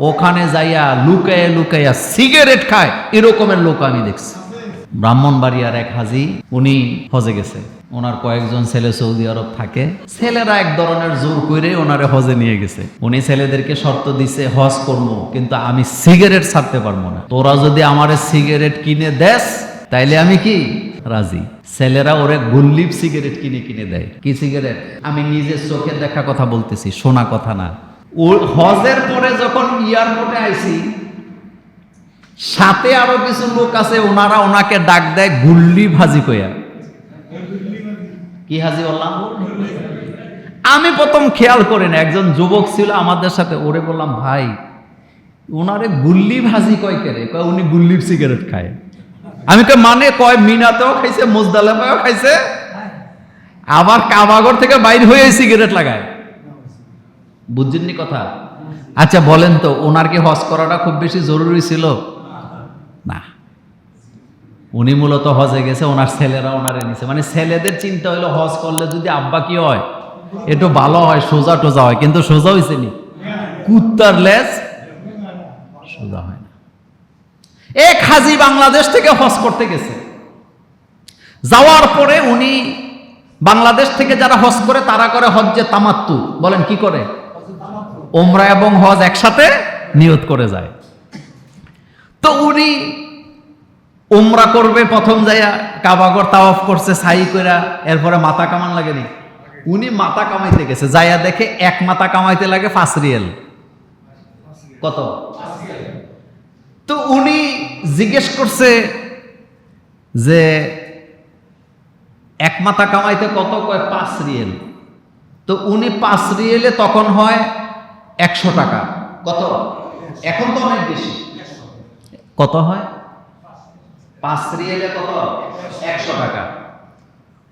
ওখানে যাইয়া লুকাইয়া লুকাইয়া সিগারেট খায়, এরকমের লোক আমি দেখছি। ব্রাহ্মণবাড়িয়ার এক হাজি, উনি হজে গেছে। ওনার কয়েকজন ছেলে সৌদি আরব থাকে। ছেলেরা এক ধরনের জোর করে ওনারে হজে নিয়ে গেছে। উনি ছেলেদেরকে শর্ত দিছে, হজ করব কিন্তু আমি সিগারেট ছাড়তে পারব না। তোরা যদি আমার সিগারেট কিনে দেস, তাইলে আমি কি রাজি? ছেলেরা ওরে গুল্লিপ সিগারেট কিনে কিনে দেয়। কি সিগারেট? আমি নিজের চোখে দেখা কথা বলতেছি, শোনা কথা না। হজের পরে যখন এয়ারপোর্টে আইছি, সাথে আরও কিছু লোক আছে, ওনারা ওনাকে ডাক দেয় গুল্লি ভাজি কইয়া। কি হাজি বললাম? আমি প্রথম খেয়াল করি না, একজন যুবক ছিল আমাদের সাথে, ওরে বললাম, ভাই, ওনারে গুল্লি ভাজি কয় কেরে কয়, উনি গুল্লির সিগারেট খায়। আমি কই মানে? কয়, মিনাতেও খাইছে মোজদালাফাও খাইছে, আবার কাবাগর থেকে বাইর হয়ে সিগারেট লাগায়। বুঝছেননি কথা? আচ্ছা বলেন তো, ওনার কি হজ করাটা খুব বেশি জরুরি ছিল? না। উনি মূলত হজে গেছে, ওনার ছেলেরা ওনারে নিছে। মানে ছেলেদের চিন্তা হলো হজ করলে যদি আব্বা কি হয়? একটু ভালো হয়, সোজা টোজা হয়, কিন্তু সোজা হয়েছে নি? কুত্তার লেজ, সোজা হয় না। এক হাজি বাংলাদেশ থেকে হজ করতে গেছে। যাওয়ার পরে উনি বাংলাদেশ থেকে যারা হজ করে, তারা করে হজ্জে তামাত্তু। বলেন কি করে? ওমরা এবং হজ একসাথে নিয়ত করে যায়। তো উনি উমরা করবে প্রথম যাইয়া কাবাগর তাওয়াফ করছে সাই কইরা, এরপরে মাথা কামান লাগেনি। উনি মাথা কামাইতে গেছে, যাইয়া দেখে এক মাথা কামাইতে লাগে পাঁচ রিয়েল। কত? তো উনি জিজ্ঞেস করছে যে, এক মাথা কামাইতে কত কয়? পাঁচ রিয়েল। তো উনি পাঁচ রিয়েলে তখন হয় একশো টাকা। কত? এখন তো অনেক বেশি। কত হয়? পাঁচ রিয়েলে কত? একশো টাকা।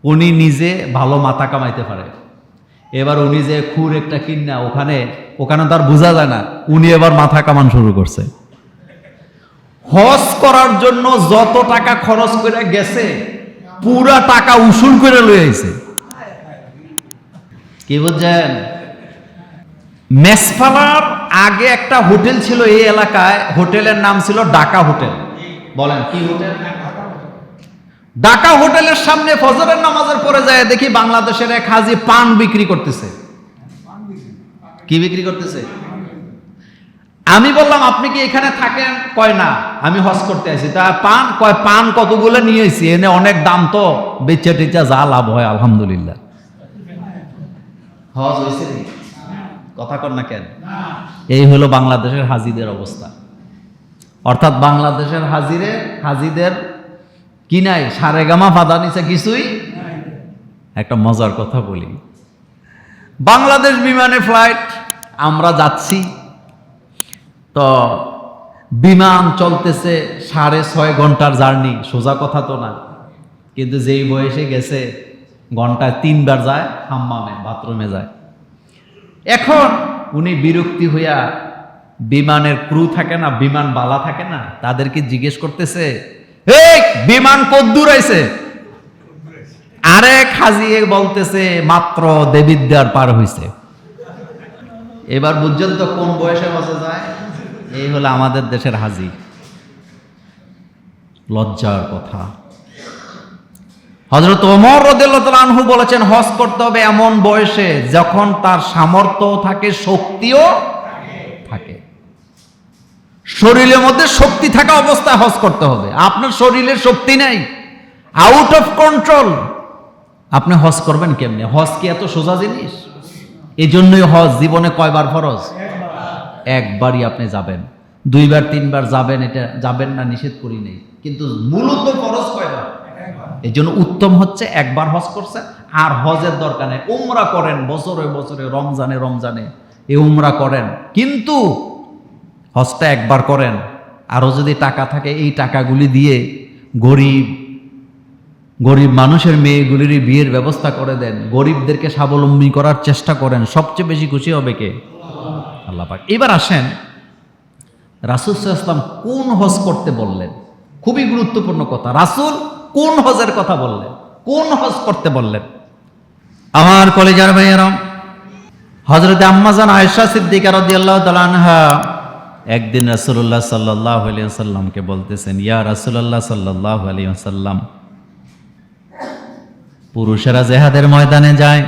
উনি নিজে ভালো মাথা কামাইতে পারে। এবার উনি যে খুর একটা কিনা ওখানে ওখানে তার বোঝা যায় না, উনি এবার মাথা কামান শুরু করছে। হজ করার জন্য যত টাকা খরচ করে গেছে, পুরা টাকা উসুল করে লয়ে আইছে। কি বুঝছেন? মেসফালার আগে একটা হোটেল ছিল এই এলাকায়, হোটেলের নাম ছিল ডাকা হোটেল। বলেন, কি হোটেল? ডাকা হোটেলের সামনে ফজরের নামাজের পরে যায়, দেখি বাংলাদেশের এক হাজি পান বিক্রি করতেছে। কি বিক্রি করতেছে? আমি বললাম, আপনি কি এখানে থাকেন? কয়, না, আমি হজ করতে আছি তা পান, কয়, পান কতগুলো নিয়েছি? এনে অনেক দাম তো বেচা টেচা যা লাভ হয়, আলহামদুলিল্লাহ। হজ হয়েছে নি? কথা কর না কেন? এই হলো বাংলাদেশের হাজিদের অবস্থা। অর্থাৎ বাংলাদেশের হাজিরে হাজিদের কি নাই? সারে গামা ফাদা নিচে কিছুই একটা মজার কথা বলি। বাংলাদেশ বিমানে ফ্লাইট আমরা যাচ্ছি। তো বিমান চলতেছে সাড়ে ছয় ঘণ্টার জার্নি সোজা কথা তো না। কিন্তু যেই বয়সে গেছে ঘন্টায় তিনবার যায়, হাম্মামে বাথরুমে যায়। এখন উনি বিরক্তি হইয়া বিমানের ক্রু থাকে না, বিমান বালা থাকে না, তাদেরকে জিজ্ঞেস করতেছে বিমান কদ্দুর আইছে আরেক হাজিয়ে বলতেছে, মাত্র দেবিদ্যার পার হইছে। এবার বুঝছেন তো কোন বয়সে বসে যায়? এই হলো আমাদের দেশের হাজি। লজ্জার কথা। হজরত ওমর রদুল্লাহু বলেছেন, হজ করতে হবে এমন বয়সে যখন তার সামর্থ্য থাকে, শক্তিও থাকে। শরীরের মধ্যে শক্তি থাকা অবস্থায় হজ করতে হবে। আপনার শরীরে শক্তি নেই আউট অফ কন্ট্রোল আপনি হজ করবেন কেমনে? হজ কি এত সোজা জিনিস? এই জন্যই হজ জীবনে কয়বার ফরজ? একবারই আপনি যাবেন। দুইবার, তিনবার যাবেন, এটা যাবেন না, নিষেধ করি নেই। কিন্তু মূলত ফরজ কয়বার? এই জন্য উত্তম হচ্ছে একবার হজ করছে, আর হজের দরকার নেই। উমরা করেন, বছরে বছরে, রমজানে রমজানে। এই উমরা করেন। কিন্তু হজটা একবার করেন। আরও যদি টাকা থাকে, এই টাকাগুলি দিয়ে গরিব গরিব মানুষের মেয়েগুলির বিয়ের ব্যবস্থা করে দেন। গরিবদেরকে স্বাবলম্বী করার চেষ্টা করেন। সবচেয়ে বেশি খুশি হবে কে? আল্লাহ এবার আসেন, রাসুল ইসলাম কোন হজ করতে বললেন? খুবই গুরুত্বপূর্ণ কথা। রাসুল কোন হজের কথা বললেন? কোন হজ করতে বললেন? আমার কলেজার ভাইয়েরাম হজরত আম্মাজান আয়েশা সিদ্দিকা রাদিয়াল্লাহু একদিন রাসুল্লাহ সাল্লাহ সাল্লামকে বলতেছেন, ইয়া রাসুল্লাহ সাল্লাহ সাল্লাম পুরুষেরা জেহাদের ময়দানে যায়।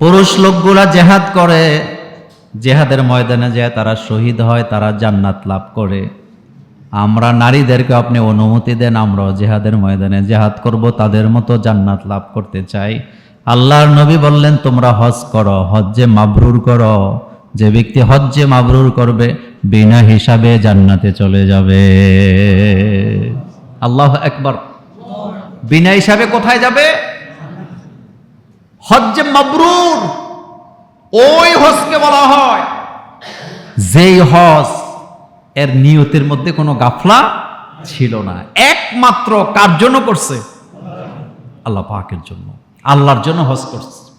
পুরুষ লোকগুলা জেহাদ করে, জেহাদের ময়দানে যায়, তারা শহীদ হয়, তারা জান্নাত লাভ করে। আমরা নারীদেরকে আপনি অনুমতি দেন, আমরাও জেহাদের ময়দানে জেহাদ করব, তাদের মতো জান্নাত লাভ করতে চাই। আল্লাহর নবী বললেন, তোমরা হজ করো, হজ্জে মাবরুর করো। যে ব্যক্তি হজ্জে মাবরুর করবে, বিনা হিসাবে জান্নাতে চলে যাবে। আল্লাহ একবার বিনা হিসাবে কোথায় যাবে? হজ্জে মাবরুর। ওই হজকে বলা হয়। যেই হজ এর নিয়তের মধ্যে কোনো গাফলা ছিল না। একমাত্র কার জন্য করছে? আল্লাহ পাকের জন্য। আল্লাহর জন্য হজ করছে।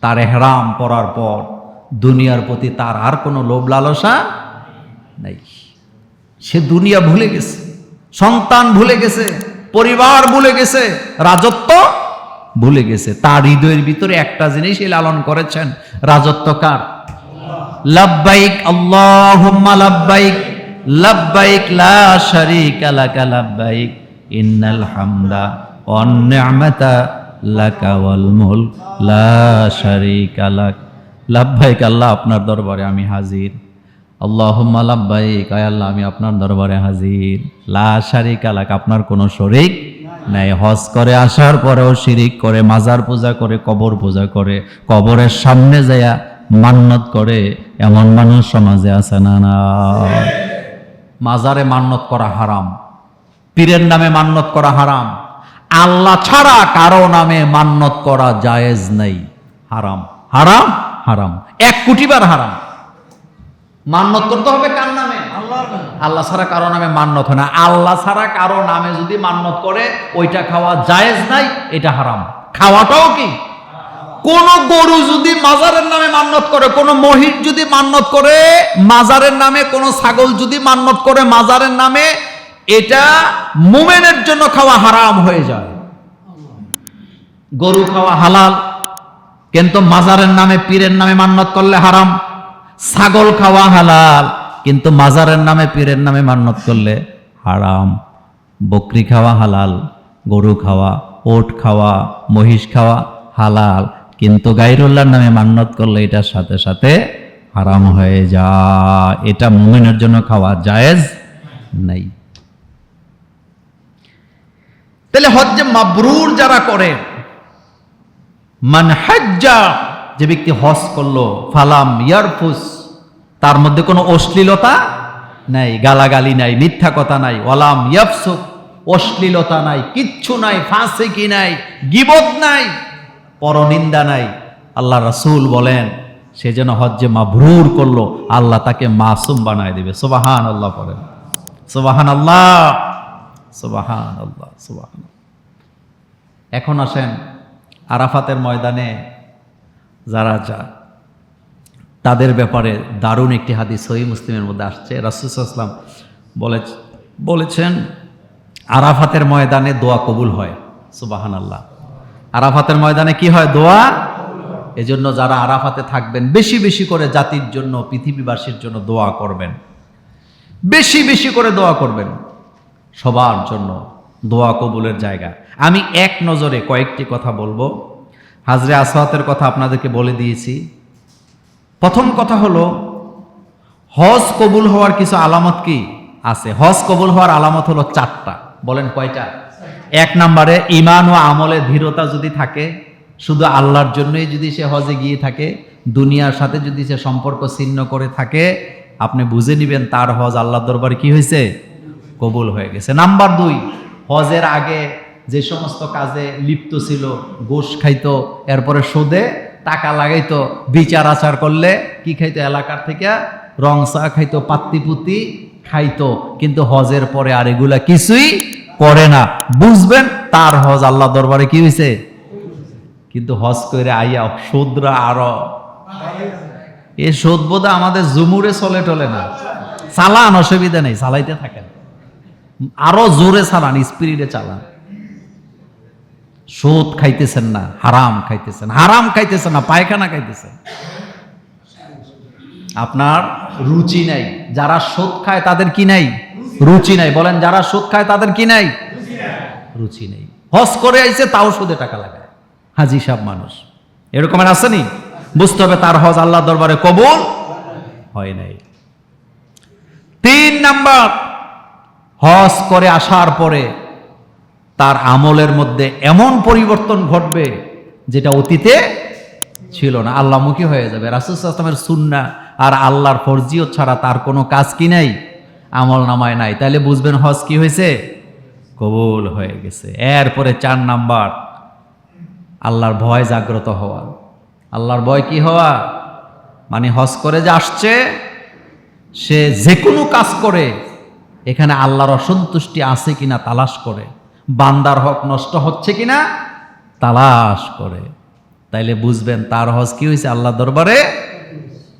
তার এহরাম পরার পর দুনিয়ার প্রতি তার আর কোনো লোভ লালসা নেই। সে দুনিয়া ভুলে গেছে, সন্তান ভুলে গেছে, পরিবার ভুলে গেছে, রাজত্ব ভুলে গেছে। তার হৃদয়ের ভিতরে একটা জিনিসই লালন করেছেন। রাজত্ব কার? লাব্বাইক, আল্লাহুম্মা লাব্বাইক। লাব্বাইক, লা শারীকা লাকা লাব্বাইক, ইন্নাল হামদা ওয়ান নি'মাতা লাকা ওয়াল মুলক, লা শারীকা লাক। লাব্বাইক, আল্লাহ আপনার দরবারে আমি হাজির। আল্লাহুম্মা লাব্বাইক, আয় আল্লাহ, আমি আপনার দরবারে হাজির। লা শারীকা লাক, আপনার কোনো শরীক নাই। হজ করে আসার পরেও শিরিক করে, মাজার পূজা করে, কবর পূজা করে, কবরের সামনে যায়া মান্নত করে, এমন মানুষ সমাজে আছে না না? মাজারে মান্নত করা হারাম, পীরের নামে মান্নত করা হারাম, আল্লাহ ছাড়া কারও নামে মান্নত করা জায়েজ নেই। হারাম হারাম হারাম, এক কোটিবার হারাম। মান্নত করতে হবে কার নামে? আল্লাহ ছাড়া কারও নামে মান্নত হয় না। আল্লাহ ছাড়া কারও নামে যদি মান্নত করে, ওইটা খাওয়া জায়েজ নাই, এটা হারাম। খাওয়াটাও কি? কোন গরু যদি মাজারের নামে মান্নত করে, কোন মহিষ যদি মান্নত করে, মাজারের নামে, কোন ছাগল যদি মান্নত করে, মাজারের নামে, এটা মুমেনের জন্য খাওয়া হারাম হয়ে যায়। গরু খাওয়া হালাল, কিন্তু মাজারের নামে, পীরের নামে মান্নত করলে হারাম। ছাগল খাওয়া হালাল, কিন্তু মাজারের নামে, পীরের নামে মান্নত করলে হারাম। বকরি খাওয়া হালাল, গরু খাওয়া, ওট খাওয়া, মহিষ খাওয়া হালাল। কিন্তু গাইরুল্লাহর নামে মান্নত করলে এটার সাথে সাথে হারাম হয়ে যা এটা মুমিনের জন্য খাওয়া জায়েজ নাই। তাহলে হজ্জে মাবরুর যারা করে, মান হাজ্জা, যে ব্যক্তি হজ করল, ফালাম ইয়ারফুস, তার মধ্যে কোনো অশ্লীলতা নাই, গালাগালি নাই, মিথ্যা কথা নাই, ওয়ালাম ইয়াফসুক, অশ্লীলতা নাই, কিচ্ছু নাই ফাঁসে কি নাই, গিবত নাই। পরনিন্দা নাই। আল্লাহ রাসূল বলেন, সে যেন হজ্জে মাবরুর করল, আল্লাহ তাকে মাসুম বানায় দেবে। সোবাহান আল্লাহ বলেন সোবাহান আল্লাহ সুবাহান আল্লাহ সুবাহান এখন আসেন আরাফাতের ময়দানে যারা যা তাদের ব্যাপারে দারুণ একটি হাদিস সহি মুসলিমের মধ্যে আসছে। রাসুসাল্লাম বলে বলেছেন, আরাফাতের ময়দানে দোয়া কবুল হয়। সুবাহান আল্লাহ আরাফাতের ময়দানে কি হয়? দোয়া। এজন্য যারা আরাফাতে থাকবেন, বেশি বেশি করে জাতির জন্য, পৃথিবীবাসীর জন্য দোয়া করবেন। বেশি বেশি করে দোয়া করবেন। সবার জন্য দোয়া কবুলের জায়গা। আমি এক নজরে কয়েকটি কথা বলব। হাজরে আসওয়াতের কথা আপনাদেরকে বলে দিয়েছি। প্রথম কথা হলো, হজ কবুল হওয়ার কিছু আলামত কি আছে? হজ কবুল হওয়ার আলামত হলো চারটা। বলেন কয়টা? এক নম্বরে ইমান ও আমলে ধীরতা যদি থাকে, শুধু আল্লাহর জন্যই যদি সে হজে গিয়ে থাকে, দুনিয়ার সাথে যদি সে সম্পর্ক ছিন্ন করে থাকে, আপনি বুঝে নিবেন তার হজ আল্লাহর দরবারে কি হয়েছে? কবুল হয়ে গেছে। নাম্বার দুই, হজের আগে যে সমস্ত কাজে লিপ্ত ছিল, গোশ খাইতো, এরপরে সুদে টাকা লাগাইতো, বিচার আচার করলে কি খাইতো? এলাকার থেকে রং চা খাইতো পাত্তিপুতি খাইতো, কিন্তু হজের পরে আর এগুলা কিছুই করে না। বুঝবেন, তার হজ আল্লাহ দরবারে কি হয়েছে কিন্তু হজ করে আইয়া সুদরা আরও। এই সুদ বোধহয় আমাদের জুমুরে চলে টলে না। চালান, অসুবিধা নেই, চালাইতে থাকেন। আরও জোরে চালান স্পিরিটে চালান। সুদ খাইতেছেন না, হারাম খাইতেছেন। হারাম খাইতেছেন না, পায়খানা খাইতেছেন। আপনার রুচি নাই। যারা সুদ খায় তাদের কি নাই? রুচি নাই। বলেন, যারা সুদ খায় তাদের কি নাই? রুচি নেই। হজ করে আইছে, তাও সুদে টাকা লাগায়। হাজি সাহেব মানুষ। এরকমের আসেনি বুঝতে হবে তার হজ আল্লাহ দরবারে কবুল হয় নাই। তিন নাম্বার, হজ করে আসার পরে তার আমলের মধ্যে এমন পরিবর্তন ঘটবে যেটা অতীতে ছিল না। আল্লাহমুখী হয়ে যাবে। রাসুসামের সুন্না আর আল্লাহর ফরজিও ছাড়া তার কোনো কাজ কি নাই? আমল নামায় নাই। তাহলে বুঝবেন হজ কি হয়েছে? কবুল হয়ে গেছে। এরপরে চার নাম্বার, আল্লাহর ভয় জাগ্রত হওয়া। আল্লাহর ভয় কি হওয়া? মানে হজ করে যে আসছে, সে যে কোনো কাজ করে, এখানে আল্লাহর অসন্তুষ্টি আছে কিনা তালাশ করে। বান্দার হক নষ্ট হচ্ছে কিনা তালাশ করে। তাইলে বুঝবেন তার হজ কি হয়েছে? আল্লাহ দরবারে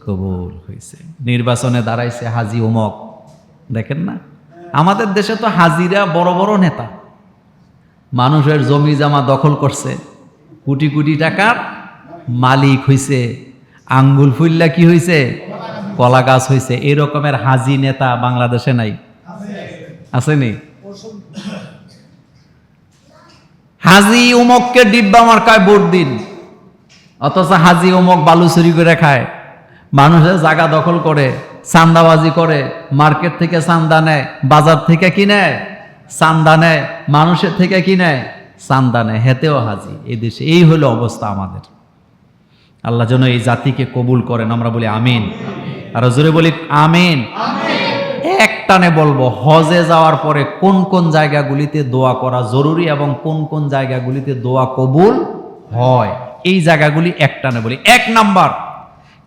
কবুল হয়েছে নির্বাচনে দাঁড়াইছে হাজি উমক। দেখেন না? আমাদের দেশে তো হাজিরা বড় বড় নেতা। মানুষের জমি জামা দখল করছে। কোটি কোটি টাকার মালিক হইছে। আঙ্গুল ফুল্লা কি হইছে? কলা গাছ হইছে। এরকমের হাজি নেতা বাংলাদেশে নাই। আসেনি হাজি উমককে ডিব্বা মার্কায় ভোট দিন। অথচ হাজি উমক বালু চুরি করে খায়। মানুষের জায়গা দখল করে, চান্দাবাজি করে, মার্কেট থেকে চান্দা নেয়, বাজার থেকে কি নেয় চান্দা নেয়, মানুষের থেকে কি নেয় চান্দা নেয় হেতেও হাজি। এই দেশে এই হলো অবস্থা আমাদের। আল্লাহ যেন এই জাতিকে কবুল করেন, আমরা বলি আমিন। আর জোরে বলি আমিন। একটানে বলব, হজে যাওয়ার পরে কোন কোন জায়গাগুলিতে দোয়া করা জরুরি এবং কোন কোন জায়গাগুলিতে দোয়া কবুল হয়? এই জায়গাগুলি একটানে বলি। এক নাম্বার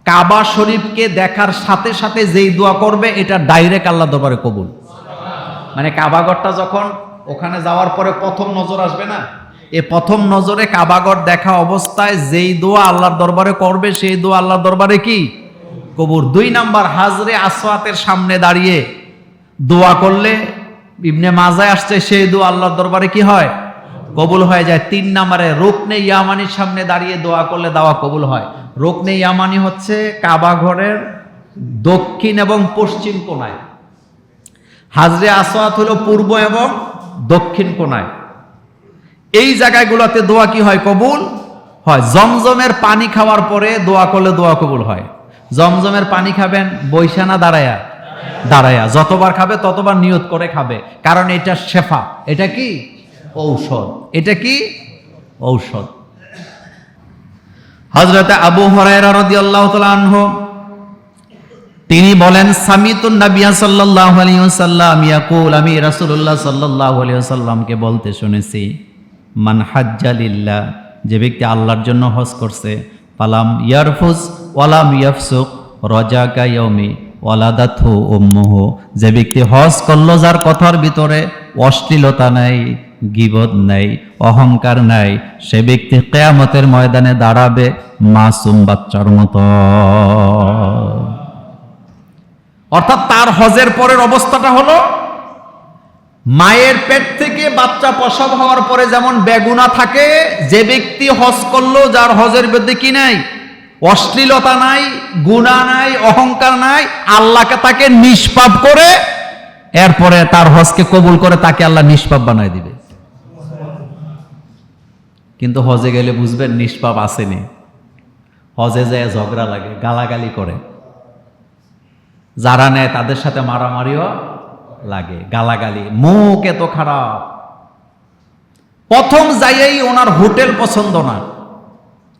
কাবা শরীফকে দেখার সাথে সাথে যেই দোয়া করবে, এটা ডাইরেক্ট আল্লাহ দরবারে কবুল। মানে কাবাগরটা যখন ওখানে যাওয়ার পরে প্রথম নজর আসবে না? এ প্রথম নজরে কাবাগর দেখা অবস্থায় যেই দোয়া আল্লাহর দরবারে করবে, সেই দোয়া আল্লাহর দরবারে কি? কবুর দুই নাম্বার, হাজরে আসওয়াতের সামনে দাঁড়িয়ে দোয়া করলে ইবনে মাজায় আসছে, সেই দোয়া আল্লাহর দরবারে কি হয়? কবুল হয়ে যায়। তিন নাম্বারে, রোকনে ইয়ামানির সামনে দাঁড়িয়ে দোয়া করলে দাওয়া কবুল হয়। রোকনে ইয়ামানি হচ্ছে কাবা ঘরের দক্ষিণ এবং পশ্চিম কোনায়। হাজরে আসওয়াত হলো পূর্ব এবং দক্ষিণ কোনায়। এই জায়গাগুলোতে দোয়া কি হয়? কবুল হয়। জমজমের পানি খাওয়ার পরে দোয়া করলে দোয়া কবুল হয়। জমজমের পানি খাবেন বৈশানা দাঁড়ায়া? দাঁড়ায়া। যতবার খাবে, ততবার নিয়ত করে খাবে। কারণ এটা শেফা। এটা কি? ঔষধ। এটা কি? ঔষধ। হজরতে আবু হরাইরা রাদিয়াল্লাহু তাআলা আনহু তিনি বলেন সামিতুন নাবিয়া সাল্লাল্লাহু আলাইহি ওয়াসাল্লাম ইয়াকুল আমি রাসূলুল্লাহ সাল্লাল্লাহু আলাইহি ওয়াসাল্লামকে বলতে শুনেছি মান হাজ্জালিল্লাহ যে ব্যক্তি আল্লাহর জন্য হজ করছে পালাম ইয়ারফুজ ওয়ালাম ইয়াফসুক রজাকা ইয়াউমি ওয়ালাদাতহু উম্মুহু যে ব্যক্তি হজ করল যার কথার ভিতরে অশ্লীলতা নাই। গিবদ নাই, অহংকার নাই। সে ব্যক্তি কেয়ামতের ময়দানে দাঁড়াবে মাসুম বাচ্চার মতো। অর্থাৎ তার হজের পরের অবস্থাটা হলো, মায়ের পেট থেকে বাচ্চা প্রসব হওয়ার পরে যেমন বেগুনা থাকে, যে ব্যক্তি হজ করল যার হজের বিরুদ্ধে কি নাই? অশ্লীলতা নাই, গুণা নাই, অহংকার নাই, আল্লাহকে তাকে নিষ্পাপ করে, এরপরে তার হজকে কবুল করে তাকে আল্লাহ নিষ্পাপ বানায় দিবে। কিন্তু হজে গেলে বুঝবেন নিষ্পাপ আসেনি। হজে যায় ঝগড়া লাগে, গালাগালি করে। যারা নেয় তাদের সাথে মারামারিও লাগে, গালাগালি। মুখ এত খারাপ। প্রথম যাইয়াই ওনার হোটেল পছন্দ না।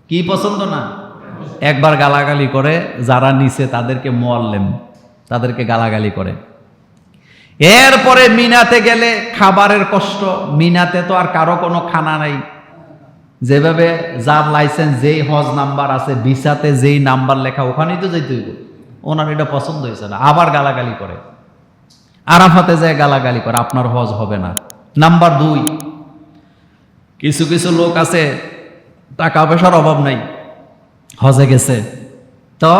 কি পছন্দ না? একবার গালাগালি করে, যারা নিচে তাদেরকে মোয়াল্লেম, তাদেরকে গালাগালি করে। এরপরে মিনাতে গেলে খাবারের কষ্ট, মিনাতে তো আর কারও কোনো খানা নাই। যেভাবে যার লাইসেন্স যেই হজ নাম্বার আছে, ভিসাতে যেই নাম্বার লেখা, ওখানেই তো যেতে হইব। ওনার এটা পছন্দ হয়েছে না, আবার গালাগালি করে। আরাফাতে যায় গালাগালি করে, আপনার হজ হবে না। নাম্বার দুই, কিছু কিছু লোক আছে, টাকা পয়সার অভাব নাই হজে গেছে। তো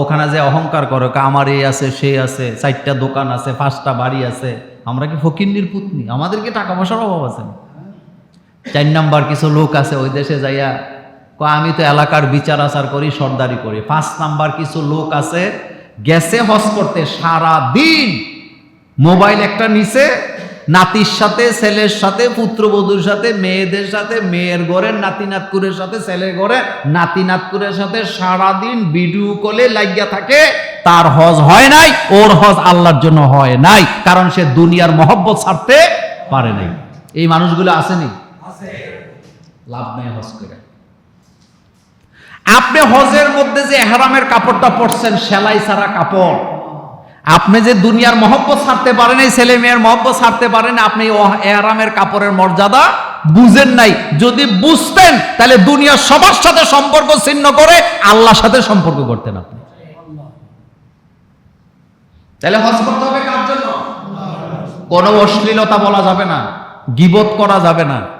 ওখানে যে অহংকার করে আমার এই আছে সেই আছে, চারটা দোকান আছে, পাঁচটা বাড়ি আছে, আমরা কি ফকিন্নির পুতনি? আমাদের কি টাকা পয়সার অভাব আছে না? চার নাম্বার কিছু লোক আছে, ওই দেশে যাইয়া ক আমি তো এলাকার বিচার আচার করি, সর্দারি করি। পাঁচ নাম্বার কিছু লোক আছে, গেছে হজ করতে সারা দিন মোবাইল একটা নিচে নাতির সাথে, ছেলের সাথে, পুত্রবধূর সাথে, মেয়েদের সাথে, মেয়ের ঘরে নাতি নাতকুরের সাথে, ছেলের ঘরে নাতি নাতকুরের সাথে সারাদিন ভিডিও কলে লাগিয়া থাকে, তার হজ হয় নাই, ওর হজ আল্লাহর জন্য হয় নাই, কারণ সে দুনিয়ার মহব্বত ছাড়তে পারে নাই। এই মানুষগুলো আসেনি? লাভ নেই হজ করে আপনি হজের মধ্যে যে এহরামের কাপড়টা পরছেন, সেলাই ছাড়া কাপড়। আপনি যে দুনিয়ার মহব্বত ছাড়তে পারেন, এই ছেলে মেয়ের মহব্বত ছাড়তে পারেন, আপনি এহরামের কাপড়ের মর্যাদা বুঝেন নাই। যদি বুঝতেন, তাহলে দুনিয়ার সবার সাথে সম্পর্ক ছিন্ন করে আল্লাহর সাথে সম্পর্ক করতেন আপনি। তাহলে হজ করতে হবে কার জন্য? কোনো অশ্লীলতা বলা যাবে না, গিবত করা যাবে না।